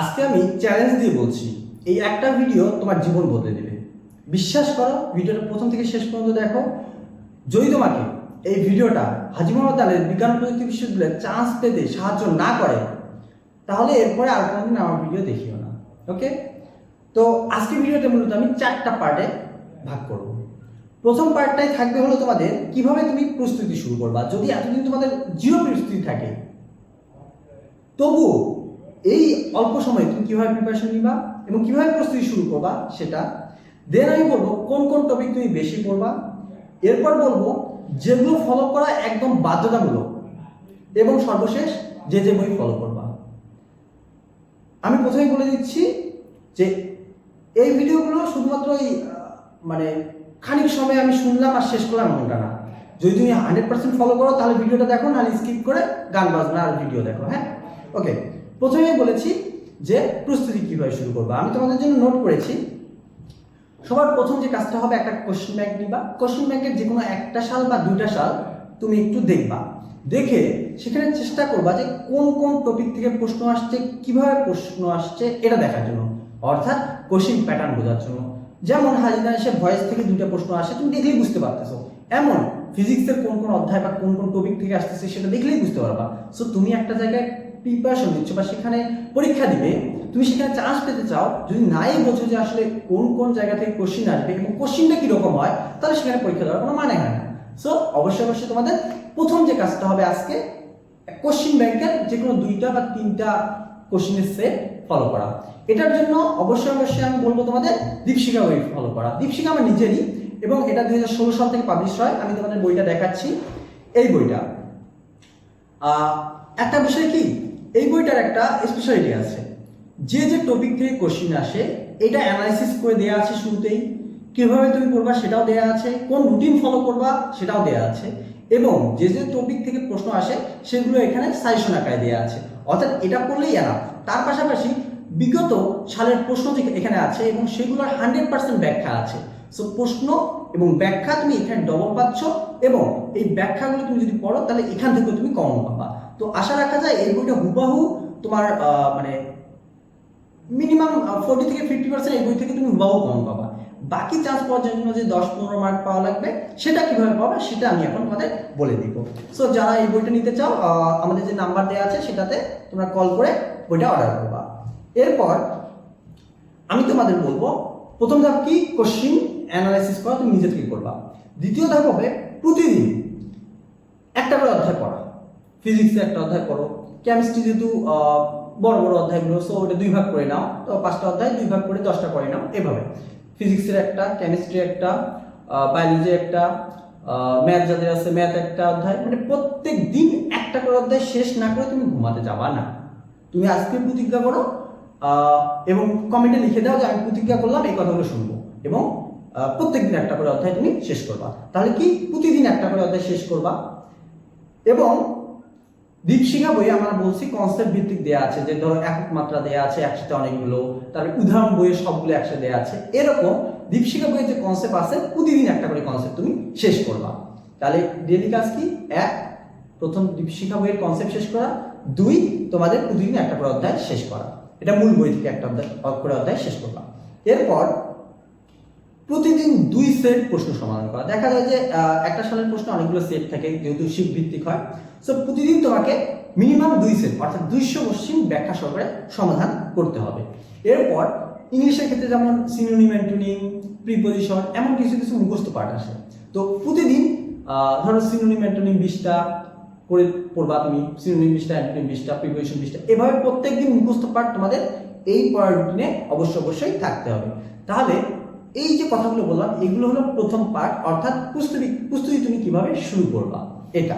আজকে আমি চ্যালেঞ্জ দিয়ে বলছি, এই একটা ভিডিও তোমার জীবন বদলে দেবে। বিশ্বাস করো ভিডিওটা প্রথম থেকে শেষ পর্যন্ত দেখো। যদি তোমাকে এই ভিডিওটা হাজি মোহাম্মদ আলের বিজ্ঞান প্রযুক্তি বিশ্ববিদ্যালয়ে চান্স পেতে সাহায্য না করে, তাহলে এরপরে আর কোনোদিন আমার ভিডিও দেখিও না ওকে তো আজকে ভিডিওতে মূলত আমি চারটা পার্টে ভাগ করব। প্রথম পার্টটাই থাকবে হলো তোমাদের কীভাবে তুমি প্রস্তুতি শুরু করবা। যদি এতদিন তোমাদের জিরো প্রস্তুতি থাকে, তবুও এই অল্প সময়ে তুমি কীভাবে প্রিপারেশন নিবা এবং কীভাবে প্রস্তুতি শুরু করবা সেটা দেন আমি বলব কোন কোন টপিক তুমি বেশি পড়বা, এরপর বলব যেগুলো ফলো করা একদম বাধ্যতামূলক এবং সর্বশেষ যে যে বই ফলো করবা। আমি প্রথমেই বলে দিচ্ছি যে এই ভিডিওগুলো শুধুমাত্র এই মানে খানিক সময় আমি শুনলাম আর শেষ করলাম এমনটা না। যদি তুমি হান্ড্রেড পার্সেন্ট ফলো করো তাহলে ভিডিওটা দেখো, নাহলে স্কিপ করে গান বাজনা আর ভিডিও দেখো হ্যাঁ? ওকে প্রথমেই বলেছি যে প্রস্তুতি কীভাবে শুরু করব। আমি তোমাদের জন্য নোট করেছি। সবার প্রথম যে কাজটা হবে একটা কোশ্চেন ব্যাংক নিবা। কোশ্চেন ব্যাংকের যে কোনো একটা সাল বা দুইটা সাল তুমি একটু দেখবা। দেখে সেখানে চেষ্টা করবা যে কোন কোন টপিক থেকে প্রশ্ন আসছে, কীভাবে প্রশ্ন আসছে, এটা দেখার জন্য। অর্থাৎ কোশ্চিন প্যাটার্ন বোঝার জন্য। যেমন হাজিরা এসে ভয়েস থেকে দুইটা প্রশ্ন আসে, তুমি দেখলেই বুঝতে পারতেছো। এমন ফিজিক্সের কোন কোন অধ্যায় বা কোন কোন টপিক থেকে আসতেছে, সেটা দেখলেই বুঝতে পারবা। সো তুমি একটা জায়গায় প্রিপারেশন নিচ্ছ বা সেখানে পরীক্ষা দিবে, তুমি সেখানে চান্স পেতে চাও, যদি নাই বোঝো যে আসলে কোন কোন জায়গা থেকে কোশ্চিন আসবে এবং কোশ্চিনটা কীরকম হয়, তাহলে সেখানে পরীক্ষা দেওয়ার কোনো মানে হয় না। সো অবশ্যই অবশ্যই তোমাদের প্রথম যে কাজটা হবে আজকে কোশ্চিন ব্যাংকের যে কোনো দুইটা বা তিনটা কোশ্চিনের সেট ফলো করা। এটার জন্য অবশ্যই অবশ্যই আমি বলব তোমাদের দীপশিকা বই ফলো করা। দীপশিকা আমার নিজেরই এবং এটা দুই হাজার ষোলো সাল থেকে পাবলিশ হয়, আমি তোমাদের বইটা দেখাচ্ছি। এই বইটা একটা বিষয় কি? এই বইটার একটা স্পেশালিটি আছে। যে যে টপিক থেকে কোশ্চিন আসে, এটা অ্যানালাইসিস করে দেওয়া আছে শুরুতেই। কীভাবে তুমি পড়বা সেটাও দেওয়া আছে, কোন রুটিন ফলো করবা সেটাও দেওয়া আছে। এবং যে যে টপিক থেকে প্রশ্ন আসে, সেগুলো এখানে সাজেশন আকারে দেওয়া আছে। অর্থাৎ এটা পড়লেই এনা তার পাশাপাশি বিগত সালের প্রশ্ন যে এখানে আছে, এবং সেগুলোর হান্ড্রেড পার্সেন্ট ব্যাখ্যা আছে। সো প্রশ্ন এবং ব্যাখ্যা তুমি এখানে ডবল পাচ্ছ, এবং এই ব্যাখ্যাগুলো তুমি যদি পড়ো, তাহলে এখান থেকে তুমি কমন পাবা। তো আশা রাখা যায় এই বইটা হুবাহু তোমার মানে মিনিমাম ফোর্টি থেকে ফিফটি পার্সেন্ট এই বই থেকে তুমি হুবাহু কমন পাবা। বাকি চান্স পাওয়ার জন্য যে দশ পনেরো মার্ক পাওয়া লাগবে, সেটা কীভাবে পাবা, সেটা আমি এখন তোমাদের বলে দিব। সো যারা এই বইটা নিতে চাও আমাদের যে নাম্বার দেওয়া আছে, সেটাতে তোমরা কল করে বইটা অর্ডার করবা। এরপর আমি তোমাদের বলব, প্রথম ধাপ কি? কোশ্চিন অ্যানালাইসিস করা, তুমি নিজে থেকে করবা। দ্বিতীয় ধাপ হবে প্রতিদিন। একটা করে অধ্যায় পড়া। ফিজিক্সে একটা অধ্যায় পড়ো। কেমিস্ট্রি যেহেতু বড় বড় অধ্যায়গুলো সো ওটা দুই ভাগ করে নাও। তো পাঁচটা অধ্যায়, দুই ভাগ করে দশটা করে নাও। এভাবে। ফিজিক্সের একটা কেমিস্ট্রি একটা বায়োলজি একটা ম্যাথ যাদের আছে ম্যাথ একটা অধ্যায়। মানে প্রত্যেক দিন একটা করে অধ্যায় শেষ না করে তুমি ঘুমাতে যাবা না। তুমি আজকে প্রতিজ্ঞা করো এবং কমেন্টে লিখে দাও যে আমি প্রতিজ্ঞা করলাম, এই কথাগুলো শুনব। এবং প্রত্যেকদিন একটা করে অধ্যায় তুমি শেষ করবা। তাহলে কি? প্রতিদিন একটা করে অধ্যায় শেষ করবা। এবং দীপশিখা বই আমরা বলছি কনসেপ্ট ভিত্তিক দেয়া আছে, যে ধরো একক মাত্রা দেয়া আছে, একসাথে অনেকগুলো, তারপরে উদাহরণ বইয়ে সবগুলো একসাথে দেয়া আছে। এরকম দীপশিখা বইয়ের যে কনসেপ্ট আছে, প্রতিদিন একটা করে কনসেপ্ট তুমি শেষ করবা। তাহলে ডেলি কাজ কি? এক, প্রথম দীপশিখা বইয়ের কনসেপ্ট শেষ করা। দুই, তোমাদের প্রতিদিন একটা করে অধ্যায় শেষ করা। এটা মূল বই থেকে একটা অধ্যায় করে অধ্যায় শেষ করবা। এরপর প্রতিদিন দুই সেট প্রশ্ন সমাধান করা। দেখা যায় যে একটা সালের প্রশ্ন অনেকগুলো সেট থাকে, যেহেতু শিফট ভিত্তিক হয়। সো প্রতিদিন তোমাকে মিনিমাম দুই সেট, অর্থাৎ দুইশো কোশ্চিন ব্যাখ্যা সহকারে সমাধান করতে হবে। এরপর ইংলিশের ক্ষেত্রে যেমন সিনোনিম অ্যান্টোনিম প্রিপোজিশন এমন কিছু কিছু মুখস্থ পাঠ আসে। তো প্রতিদিন ধরো সিনোনিম অ্যান্টোনিম বিশটা করে পড়বা তুমি সিনোনিম বিশটা অ্যান্টোনিম বিশটা প্রিপোজিশন বিশটা, এভাবে প্রত্যেকদিন মুখস্থ পাঠ তোমাদের এই পড়ার রুটিনে অবশ্যই অবশ্যই থাকতে হবে। তাহলে এই যে কথাগুলো বললাম, এগুলো হলো প্রথম পার্ট অর্থাৎ প্রস্তুতি প্রস্তুতি তুমি কীভাবে শুরু করবা? এটা।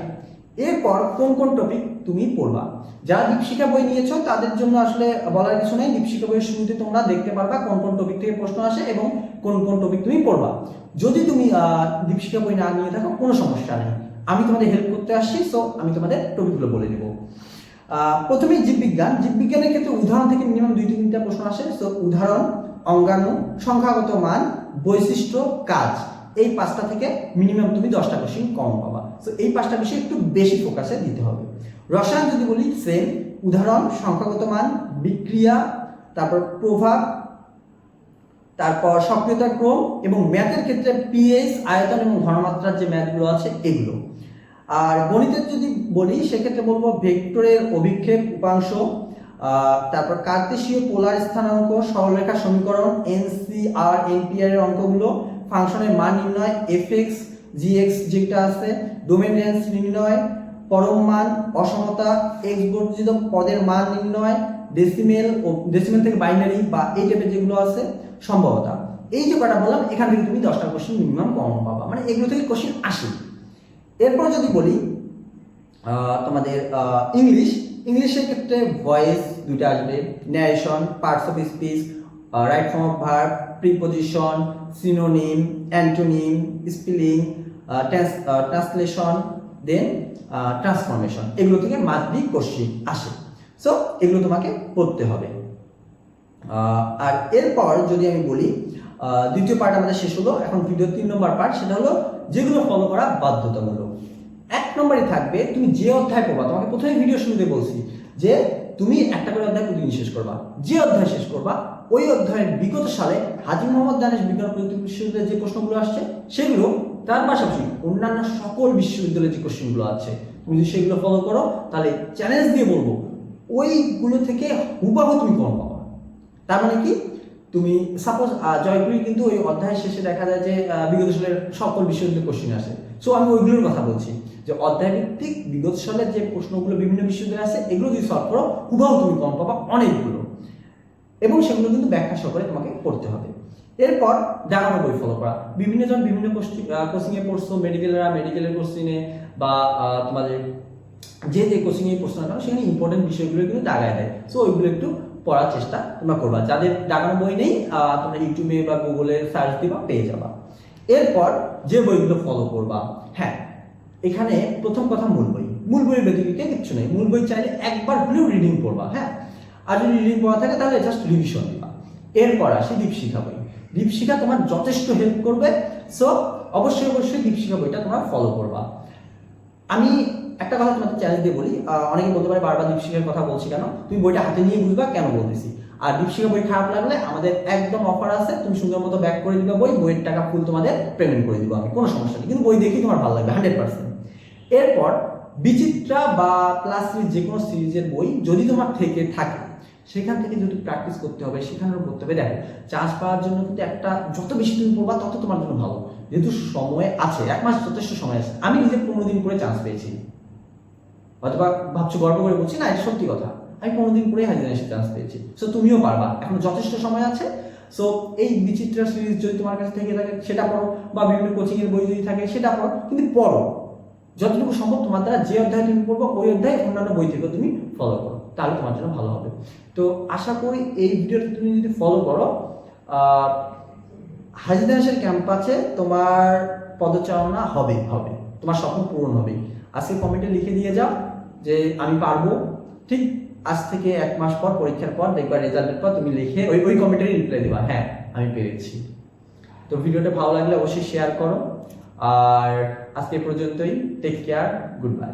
এরপর কোন কোন টপিক তুমি পড়বা? যারা দীপশিকা বই নিয়েছো, তাদের জন্য আসলে বলার কিছু নেই। দীপশিকা বইয়ের শুরুতে তোমরা দেখতে পারবা কোন কোন টপিক থেকে প্রশ্ন আসে এবং কোন কোন টপিক তুমি পড়বা। যদি তুমি দীপশিকা বই না নিয়ে থাকো, কোনো সমস্যা নেই। আমি তোমাদের হেল্প করতে আসছি সো আমি তোমাদের টপিকগুলো বলে দেবো প্রথমেই জীববিজ্ঞান। জীববিজ্ঞানের ক্ষেত্রে উদাহরণ থেকে মিনিমাম দুই তিনটা প্রশ্ন আসে। সো উদাহরণ অঙ্গাণু সংখ্যাগত মান, বৈশিষ্ট্য, কাজ। এই পাঁচটা থেকে মিনিমাম তুমি দশটা কোশ্চিন কম পাবা। তো এই পাঁচটা বিষয়ে একটু বেশি ফোকাসে দিতে হবে। রসায়ন যদি বলি সেম উদাহরণ, সংখ্যাগত মান, বিক্রিয়া, তারপর প্রভাব, তারপর সক্রিয়তার ক্রম এবং ম্যাথের ক্ষেত্রে পিএইচ আয়তন এবং ঘনমাত্রার যে ম্যাথগুলো আছে, এগুলো। আর গণিতের যদি বলি, সেক্ষেত্রে বলব ভেক্টরের অভিক্ষেপ উপাংশ তারপর কার্তেশীয় পোলার স্থানাঙ্ক, সরলরেখা সমীকরণ এনসিআর এনপিআর এর অঙ্কগুলো, ফাংশনের মান নির্ণয় এফএক্স জিএক্স যেটা আছে ডোমেন রেঞ্জ নির্ণয়, পরম মান, অসমতা এক্স বর্জিত পদের মান নির্ণয় ডেসিমেল ও ডেসিমেল থেকে বাইনারি বা এই টাইপের যেগুলো আছে, সম্ভবতা। এই যে কটা বললাম, এখান থেকে তুমি দশটা কোশ্চেন মিনিমাম কম পাবা। মানে এগুলো থেকে কোশ্চেন আসে। এরপর যদি বলি তোমাদের ইংলিশ ইংলিশের ক্ষেত্রে ভয়েস দুইটা আসবে narration parts of speech right form of verb preposition synonym antonym spelling translation then transformation এগুলো থেকে মাসবি কোশ্চিন আসে। সো এগুলো তোমাকে পড়তে হবে। আর এরপর যদি আমি বলি দ্বিতীয় পার্ট আমাদের শেষ হলো। এখন ভিডিও তিন নম্বর পার্ট সেটা হলো যেগুলো ফলো করা বাধ্যতামূলক। এক নম্বরে থাকবে তুমি যে অধ্যায় পড়বা, তোমাকে প্রথমে ভিডিও শুরুতে বলছি যে তুমি একটা করে অধ্যায় প্রতিদিন শেষ করবা। যে অধ্যায় শেষ করবা, ওই অধ্যায়ের বিগত সালে হাজি মোহাম্মদ দানেশ বিজ্ঞান প্রযুক্তি বিশ্ববিদ্যালয়ের যে প্রশ্নগুলো আসছে, সেগুলো তার পাশাপাশি অন্যান্য সকল বিশ্ববিদ্যালয়ের যে কোশ্চেনগুলো আছে, তুমি যদি সেগুলো ফলো করো, তাহলে চ্যালেঞ্জ দিয়ে বলব, ওইগুলো থেকে হুবাহু তুমি কম পাবা। তার মানে কি? তুমি সাপোজ জয়গুলি কিন্তু ওই অধ্যায় শেষে দেখা যায় যে বিগত সালের সকল বিশ্ববিদ্যালয়ের কোশ্চেন আসে। সো আমি ওইগুলোর কথা বলছি যে অধ্যায় ভিত্তিক বিগত সালের যে প্রশ্নগুলো বিভিন্ন বিশ্ববিদ্যালয়ে আছে এগুলো যদি সলভ করো, হুবাহু তুমি কম পাবা অনেকগুলো। এবং সেগুলো কিন্তু ব্যাখ্যা সহকারে তোমাকে পড়তে হবে। এরপর দাঁড়ানো বই ফলো করা। বিভিন্ন জন বিভিন্ন কোচিংয়ে পড়ছো মেডিকেলরা মেডিকেলের কোশ্চিনে বা তোমাদের যে যে কোচিংয়ে পড়ছো না সেখানে ইম্পর্টেন্ট বিষয়গুলো কিন্তু দাগায় দেয়। সো ওইগুলো একটু পড়ার চেষ্টা তোমরা করবা। যাদের দাগানো বই নেই তোমরা ইউটিউবে বা গুগলে সার্চ দিবা, পেয়ে যাবা। এরপর যে বইগুলো ফলো করবা হ্যাঁ এখানে প্রথম কথা মূল বই। মূল বইয়ের ব্যতিরিক্ত কিচ্ছু নেই। মূল বই চাইলে একবার হলেও রিডিং পড়বা হ্যাঁ? আর যদি রিডিং পড়া থাকে, তাহলে জাস্ট রিভিশন দিবা। এরপর আসি দীপশিখা বই। দীপশিখা তোমার যথেষ্ট হেল্প করবে। সো অবশ্যই অবশ্যই দীপশিখা বইটা তোমরা ফলো করবা। আমি একটা কথা তোমাকে চ্যালেঞ্জ দিয়ে বলি অনেকে বলতে পারে বারবার দীপশিখার কথা বলছি কেন? তুমি বইটা হাতে নিয়ে বুঝবা কেন বলতেছি? আর দীপশিখা বই খারাপ লাগলে আমাদের একদম অফার আছে, তুমি সুন্দর মতো ব্যাক করে দিবা বই, বইয়ের টাকা ফুল তোমাদের পেমেন্ট করে দিব আমি, কোনো সমস্যা নেই। কিন্তু বই দেখেই তোমার ভালো লাগবে হান্ড্রেড পার্সেন্ট এরপর, বিচিত্রা বা প্লাস যে কোনো সিরিজের বই যদি তোমার থেকে থাকে, সেখান থেকে যদি প্র্যাকটিস করতে হবে সেখানেও করতে হবে। দেখো, চান্স পাওয়ার জন্য কিন্তু একটা যত বেশি তুমি পড়বা, তত তোমার জন্য ভালো। যেহেতু সময় আছে, এক মাস যথেষ্ট সময় আছে, আমি নিজে পনেরো দিন করে চান্স পেয়েছি। অথবা ভাবছ গর্ব করে বলছি, না, এটা সত্যি কথা। আমি পনেরো দিন পরে এসে চান্স পেয়েছি। সো তুমিও পারবা। এখন যথেষ্ট সময় আছে। সো এই বিচিত্রা সিরিজ যদি তোমার কাছে থেকে থাকে, সেটা পড়ো। বা বিভিন্ন কোচিং এর বই যদি থাকে, সেটা পড়ো। কিন্তু পড়ো। যতটুকু সম্ভব তোমার দ্বারা যে অধ্যায় তুমি পড়ব, ওই অধ্যায় অন্যান্য বই থেকে তুমি ফলো করো। তাহলে তোমার জন্য ভালো হবে। তো, আশা করি এই ভিডিওটা তুমি যদি ফলো করো হাজিদাসের ক্যাম্পাসে তোমার পদচারণা হবে হবে। তোমার স্বপ্ন পূরণ হবে। আজকে কমেন্টে লিখে দিয়ে যাও। যে আমি পারব, ঠিক আজ থেকে এক মাস পর, পরীক্ষার পর দেখবা রেজাল্টের পর তুমি লিখে ওই ওই কমেন্টে রিপ্লাই দিবা হ্যাঁ আমি পেরেছি। তো ভিডিওটা ভালো লাগলে অবশ্যই শেয়ার করো। আর আজকে পর্যন্তই টেক কেয়ার গুড বাই